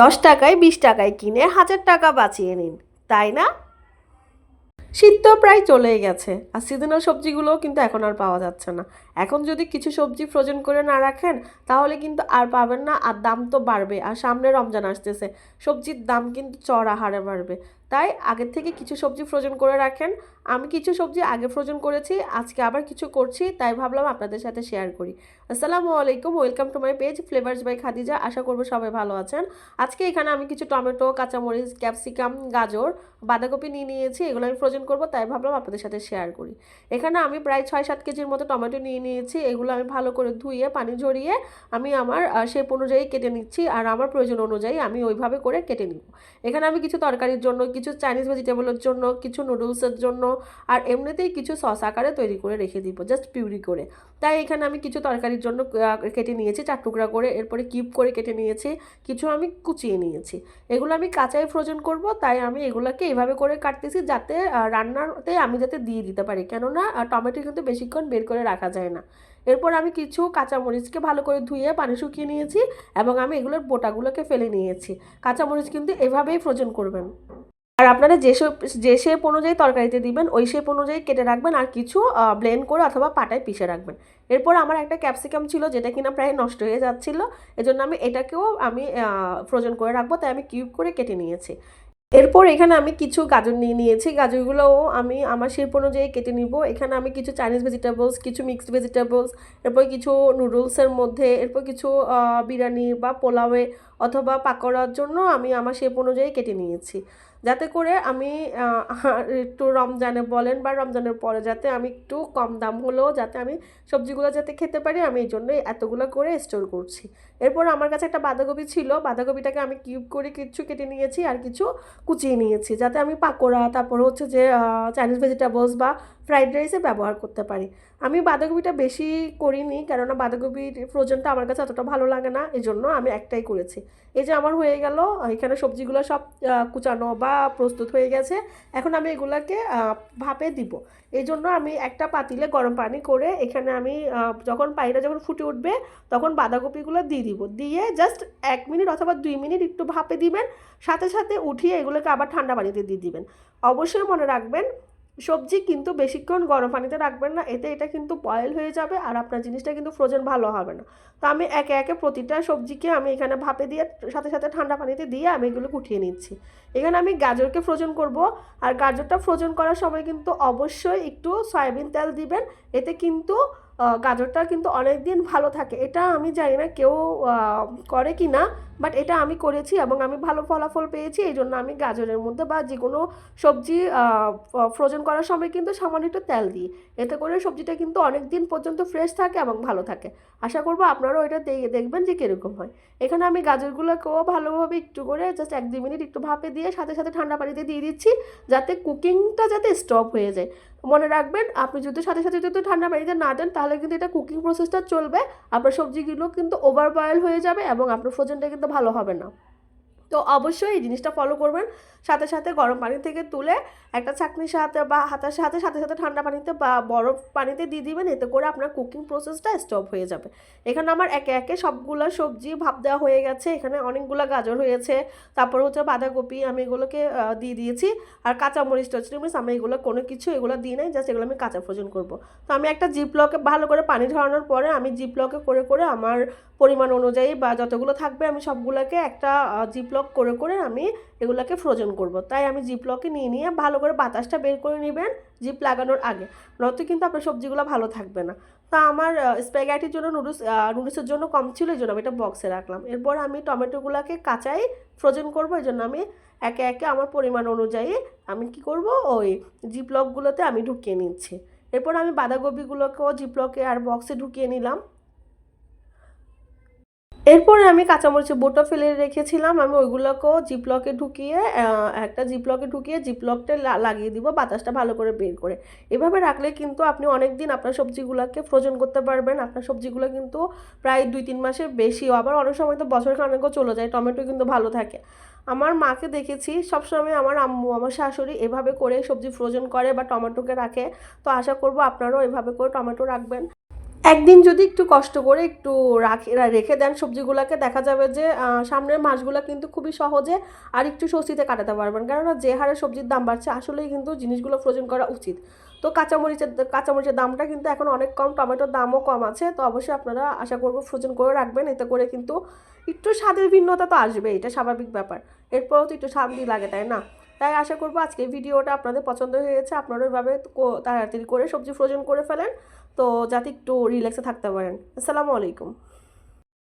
দশ টাকায় বিশ টাকায় কিনে হাজার টাকা বাঁচিয়ে নিন, তাই না? শীত তো প্রায় চলেই গেছে, আর সিজনাল সবজিগুলোও কিন্তু এখন আর পাওয়া যাচ্ছে না। এখন যদি কিছু সবজি ফ্রোজেন করে না রাখেন, তাহলে কিন্তু আর পাবেন না, আর দাম তো বাড়বে। আর সামনে রমজান আসতেছে, সবজির দাম কিন্তু চড়া হারে বাড়বে। তাই আগের থেকে কিছু সবজি ফ্রোজেন করে রাখেন। আমি কিছু সবজি আগে ফ্রোজেন করেছি, আজকে আবার কিছু করছি, তাই ভাবলাম আপনাদের সাথে শেয়ার করি। আসসালামু আলাইকুম, welcome to my page flavours by Khadija. আশা করব সবাই ভালো আছেন। আজকে এখানে আমি কিছু টমেটো, কাঁচামরিচ, ক্যাপসিকাম, গাজর, বাঁধাকপি নিয়ে নিয়েছি, এগুলো আমি ফ্রোজেন করব, তাই ভাবলাম আপনাদের সাথে শেয়ার করি। এখানে আমি প্রায় ছয় সাত কেজির মতো টমেটো নিয়ে নিয়েছি, এগুলো আমি ভালো করে ধুয়ে, পানি ঝরিয়ে আমি আমার শেপ অনুযায়ী কেটে নিচ্ছি আর আমার প্রয়োজন অনুযায়ী আমি ওইভাবে করে কেটে নিব। এখানে আমি কিছু তরকারির জন্য, কিছু চাইনিজ ভেজিটেবলের জন্য, কিছু নুডলসের জন্য আর এমনিতেই কিছু সস আকারে তৈরি করে রেখে দিব জাস্ট পিউরি করে। তাই এখানে আমি কিছু তরকারির জন্য কেটে নিয়েছি, চার টুকরা করে, এরপরে কিউব করে কেটে নিয়েছি, কিছু আমি কুচিয়ে নিয়েছি। এগুলো আমি কাঁচাই ফ্রোজেন করব, তাই আমি এগুলোকে এইভাবে করে কাটতেছি যাতে রান্নাতে আমি যাতে দিয়ে দিতে পারি। কেননা টমেটো কিন্তু বেশিক্ষণ বের করে রাখা যায় না। এরপর আমি কিছু কাঁচামরিচকে ভালো করে ধুয়ে পানি শুকিয়ে নিয়েছি এবং আমি এগুলোর বোটাগুলোকে ফেলে নিয়েছি। কাঁচামরিচ কিন্তু এভাবেই ফ্রোজেন করবেন। আর আপনারা যে শেপ যে শেপ অনুযায়ী তরকারিতে দিবেন, ওই শেপ অনুযায়ী কেটে রাখবেন আর কিছু ব্লেন্ড করে অথবা পাটায় পিষে রাখবেন। এরপর আমার একটা ক্যাপসিকাম ছিল যেটা কিনা প্রায় নষ্ট হয়ে যাচ্ছিল। এজন্য আমি এটাকেও আমি ফ্রোজেন করে রাখব। তাই আমি কিউব করে কেটে নিয়েছি। এরপর এখানে আমি কিছু গাজর নিয়ে নিয়েছি। গাজরগুলোও আমি আমার শিল্প অনুযায়ী কেটে নিব। এখানে আমি কিছু চাইনিজ ভেজিটেবলস কিছু মিক্সড ভেজিটেবলস এরপর কিছু নুডলসের মধ্যে, এরপর কিছু বিরিয়ানি বা পোলাওয়ে অথবা পাকোড়ার জন্য আমি আমার শেপ অনুযায়ী কেটে নিয়েছি। যাতে করে আমি একটু রমজানে বলেন বা রমজানের পরে যাতে আমি একটু কম দাম হলেও যাতে আমি সবজিগুলো যাতে খেতে পারি, আমি এই জন্যই এতগুলো করে স্টোর করছি। এরপর আমার কাছে একটা বাঁধাকপি ছিল, বাঁধাকপিটাকে আমি কিউব করে কিছু কেটে নিয়েছি আর কিছু কুচিয়ে নিয়েছি যাতে আমি পাকোড়া, তারপর হচ্ছে যে চাইনিজ ভেজিটেবলস বা ফ্রাইড রাইসে ব্যবহার করতে পারি। আমি বাঁধাকপিটা বেশি করিনি, কেননা বাঁধাকপির ফ্রোজেনটা আমার কাছে অতটা ভালো লাগে না এই জন্য আমি একটাই করেছি। এই যে আমার হয়ে গেল, এখানে সবজিগুলো সব কুচানো বা প্রস্তুত হয়ে গেছে, এখন আমি এগুলাকে ভাপে দিব। এই জন্য আমি একটা পাতিলে গরম পানি করে এখানে আমি যখন পানিটা যখন ফুটে উঠবে, তখন বাঁধাকপিগুলো দিয়ে দিব। দিয়ে জাস্ট এক মিনিট অথবা দুই মিনিট একটু ভাপে দিবেন, সাথে সাথে উঠিয়ে এগুলোকে আবার ঠান্ডা পানিতে দিয়ে দিবেন। অবশ্যই মনে রাখবেন সবজি কিন্তু বেশিক্ষণ গরম পানিতে রাখবেন না, এতে এটা কিন্তু বয়েল হয়ে যাবে আর আপনার জিনিসটা কিন্তু ফ্রোজেন ভালো হবে না। তো আমি একে একে প্রতিটা সবজিকে আমি এখানে ভাপে দিয়ে, সাথে সাথে ঠান্ডা পানিতে দিয়ে আমি এগুলো উঠিয়ে নিচ্ছি। এখানে আমি গাজরকে ফ্রোজন করব, আর গাজরটা ফ্রোজন করার সময় কিন্তু অবশ্যই একটু সয়াবিন তেল দিবেন, এতে কিন্তু গাজরটা কিন্তু অনেক দিন ভালো থাকে। এটা আমি জানি না কেউ করে কি না বাট এটা আমি করেছি এবং আমি ভালো ফলাফল পেয়েছি, এই জন্য আমি গাজরের মধ্যে বা যে কোনো সবজি ফ্রোজেন করার সময় কিন্তু সামান্য একটু তেল দিই। এতে করে সবজিটা কিন্তু অনেক দিন পর্যন্ত ফ্রেশ থাকে এবং ভালো থাকে। আশা করব আপনারাও এটা দেখবেন যে কীরকম হয়। এখানে আমি গাজরগুলোকেও ভালোভাবে একটু করে জাস্ট এক দুই মিনিট একটু ভাপে দিয়ে, সাথে সাথে ঠান্ডা পানিতে দিয়ে দিচ্ছি, যাতে কুকিংটা যাতে স্টপ হয়ে যায়। মনে রাখবেন, আপনি যদি সাথে সাথে যদি ঠান্ডা পানিতে না দেন, তাহলে কিন্তু এটা কুকিং প্রসেসটা চলবে। আপনার সবজিগুলো কিন্তু ওভার বয়েল হয়ে যাবে এবং আপনার ফ্রোজেনটা কিন্তু ভালো হবে না। তো অবশ্যই এই জিনিসটা ফলো করবেন। সাথে সাথে গরম পানি থেকে তুলে একটা ছাঁকনির সাথে বা হাতার সাথে সাথে সাথে ঠান্ডা পানিতে বা বরফ পানিতে দিয়ে দিবেন। এতে করে আপনার কুকিং প্রসেসটা স্টপ হয়ে যাবে। এখানে আমার একে একে সবগুলো সবজি ভাপ দেওয়া হয়ে গেছে। এখানে অনেকগুলো গাজর হয়েছে। তারপর হচ্ছে বাঁধাকপি আমি এগুলোকে দিয়ে দিয়েছি। আর কাঁচামরিচ, টচমরিচ আমি এগুলো কোনো কিছু এগুলো দিই নাই জাস্ট এগুলো আমি কাঁচা ফ্রোজেন করব। তো আমি একটা জিপলকে ভালো করে পানি ঝরানোর পরে আমি জিপলকে করে করে আমার পরিমাণ অনুযায়ী বা যতগুলো থাকবে আমি সবগুলোকে একটা জিপলক করে করে আমি এগুলোকে ফ্রোজেন করব। তাই আমি জিপলকে নিয়ে নিয়ে ভালো করে বাতাসটা বের করে নেবেন জিপ লাগানোর আগে। নয়তো কিন্তু আপনার সবজিগুলো ভালো থাকবে না। তা আমার স্প্যাগাইটির জন্য নুডলস নুডলসের জন্য কম ছিল, এই জন্য আমি এটা বক্সে রাখলাম। এরপর আমি টমেটোগুলোকে কাঁচাই ফ্রোজেন করব, এই জন্য আমি একে একে আমার পরিমাণ অনুযায়ী আমি কি করব, ওই জিপলকগুলোতে আমি ঢুকিয়ে নিচ্ছি। এরপর আমি বাঁধাকপিগুলোকেও জিপলকে আর বক্সে ঢুকিয়ে নিলাম। এরপরে আমি কাঁচামরিচের বোটা ফেলে রেখেছিলাম। আমি ওইগুলোকেও জিপলকে ঢুকিয়ে একটা জিপলকে ঢুকিয়ে জিপলকটা লাগিয়ে দিব, বাতাসটা ভালো করে বের করে। এভাবে রাখলে কিন্তু আপনি অনেক দিন আপনার সবজিগুলোকে ফ্রোজেন করতে পারবেন। আপনার সবজিগুলো কিন্তু প্রায় দুই তিন মাসের বেশিও আবার অনেক সময় তো বছর খানেকও চলে যায়, টমেটো কিন্তু ভালো থাকে। আমার মাকে দেখেছি, সবসময় আমার আম্মু, আমার শাশুড়ি এভাবে করে সবজি ফ্রোজেন করে বা টমেটোকে রাখে। তো আশা করব আপনারাও এভাবে করে টমেটো রাখবেন। একদিন যদি একটু কষ্ট করে একটু রাখে, রেখে দেন সবজিগুলোকে, দেখা যাবে যে সামনের মাসগুলো কিন্তু খুবই সহজে আর একটু স্বস্তিতে কাটাতে পারবেন। কেননা যে হারে সবজির দাম বাড়ছে, আসলেই কিন্তু জিনিসগুলো ফ্রোজেন করা উচিত। তো কাঁচামরিচের কাঁচামরিচের দামটা কিন্তু এখন অনেক কম, টমেটোর দামও কম আছে। তো অবশ্যই আপনারা আশা করব ফ্রোজেন করে রাখবেন। এতে করে কিন্তু একটু স্বাদের ভিন্নতা তো আসবে এটা স্বাভাবিক ব্যাপার। এরপরেও তো একটু শান্তি লাগে, তাই না? তাই আশা করব আজকে ভিডিওটা আপনাদের পছন্দ হয়েছে। আপনারা ওইভাবে তাড়াতাড়ি করে সবজি ফ্রোজেন করে ফেলেন। তো যাতে একটু রিল্যাক্সে থাকতে পারেন। আসসালামু আলাইকুম।